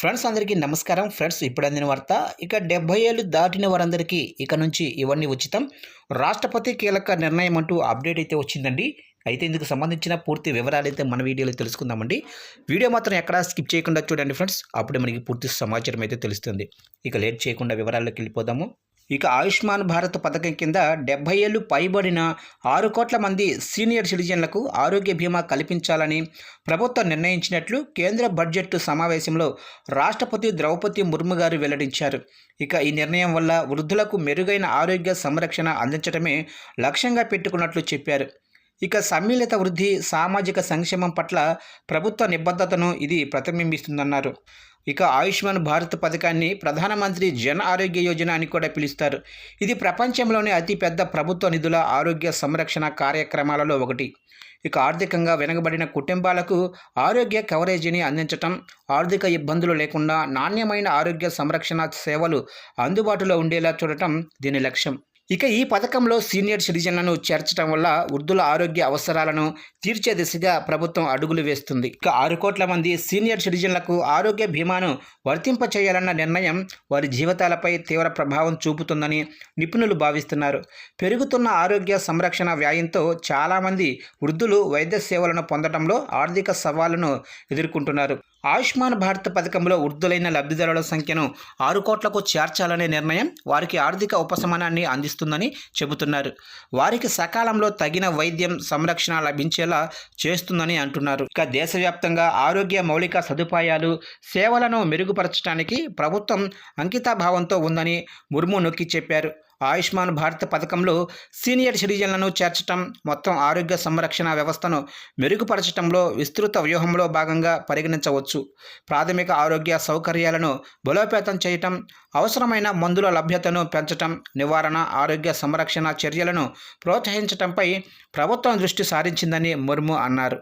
Friends అందరికీ నమస్కారం. Friends ఇప్పుడు అందిన వార్త ఇక డెబ్బై ఏళ్ళు దాటిన వారందరికీ ఇక నుంచి ఇవన్నీ ఉచితం. రాష్ట్రపతి కీలక నిర్ణయం అంటూ అప్డేట్ అయితే వచ్చిందండి. అయితే ఇందుకు సంబంధించిన పూర్తి వివరాలు అయితే మన వీడియోలో తెలుసుకుందామండి. వీడియో మాత్రం ఎక్కడా స్కిప్ చేయకుండా చూడండి ఫ్రెండ్స్. అప్పుడే మనకి పూర్తి సమాచారం అయితే తెలుస్తుంది. ఇక లేట్ చేయకుండా వివరాల్లోకి వెళ్ళిపోదాము. ఇక ఆయుష్మాన్ భారత్ పథకం కింద డెబ్బై ఏళ్ళు పైబడిన ఆరు కోట్ల మంది సీనియర్ సిటిజన్లకు ఆరోగ్య బీమా కల్పించాలని ప్రభుత్వం నిర్ణయించినట్లు కేంద్ర బడ్జెట్ సమావేశంలో రాష్ట్రపతి ద్రౌపది ముర్ము గారు వెల్లడించారు. ఇక ఈ నిర్ణయం వల్ల వృద్ధులకు మెరుగైన ఆరోగ్య సంరక్షణ అందించడమే లక్ష్యంగా పెట్టుకున్నట్లు చెప్పారు. ఇక సమ్మిళిత వృద్ధి సామాజిక సంక్షేమం పట్ల ప్రభుత్వ నిబద్ధతను ఇది ప్రతిబింబిస్తుందన్నారు. ఇక ఆయుష్మాన్ భారత్ పథకాన్ని ప్రధానమంత్రి జన్ ఆరోగ్య యోజన అని కూడా పిలుస్తారు. ఇది ప్రపంచంలోనే అతిపెద్ద ప్రభుత్వ నిధుల ఆరోగ్య సంరక్షణ కార్యక్రమాలలో ఒకటి. ఇక ఆర్థికంగా వెనుకబడిన కుటుంబాలకు ఆరోగ్య కవరేజీని అందించటం ఆర్థిక ఇబ్బందులు లేకుండా నాణ్యమైన ఆరోగ్య సంరక్షణ సేవలు అందుబాటులో ఉండేలా చూడటం దీని లక్ష్యం. ఇక ఈ పథకంలో సీనియర్ సిటిజన్లను చేర్చడం వల్ల వృద్ధుల ఆరోగ్య అవసరాలను తీర్చే దిశగా ప్రభుత్వం అడుగులు వేస్తుంది. ఇక ఆరు కోట్ల మంది సీనియర్ సిటిజన్లకు ఆరోగ్య బీమాను వర్తింపచేయాలన్న నిర్ణయం వారి జీవితాలపై తీవ్ర ప్రభావం చూపుతుందని నిపుణులు భావిస్తున్నారు. పెరుగుతున్న ఆరోగ్య సంరక్షణ వ్యాయంతో చాలామంది వృద్ధులు వైద్య సేవలను పొందడంలో ఆర్థిక సవాళ్ళను ఎదుర్కొంటున్నారు. ఆయుష్మాన్ భారత్ పథకంలో వృద్ధులైన లబ్ధిదారుల సంఖ్యను ఆరు కోట్లకు చేర్చాలనే నిర్ణయం వారికి ఆర్థిక ఉపశమనాన్ని అందిస్తుందని చెబుతున్నారు. వారికి సకాలంలో తగిన వైద్యం సంరక్షణ లభించేలా చేస్తుందని అంటున్నారు. ఇక దేశవ్యాప్తంగా ఆరోగ్య మౌలిక సదుపాయాలు సేవలను మెరుగుపరచడానికి ప్రభుత్వం అంకితాభావంతో ఉందని ముర్ము నొక్కి చెప్పారు. ఆయుష్మాన్ భారత్ పథకంలో సీనియర్ సిటిజన్లను చేర్చటం మొత్తం ఆరోగ్య సంరక్షణ వ్యవస్థను మెరుగుపరచడంలో విస్తృత వ్యూహంలో భాగంగా పరిగణించవచ్చు. ప్రాథమిక ఆరోగ్య సౌకర్యాలను బలోపేతం చేయటం అవసరమైన మందుల లభ్యతను పెంచటం నివారణ ఆరోగ్య సంరక్షణ చర్యలను ప్రోత్సహించటంపై ప్రభుత్వం దృష్టి సారించిందని ముర్ము అన్నారు.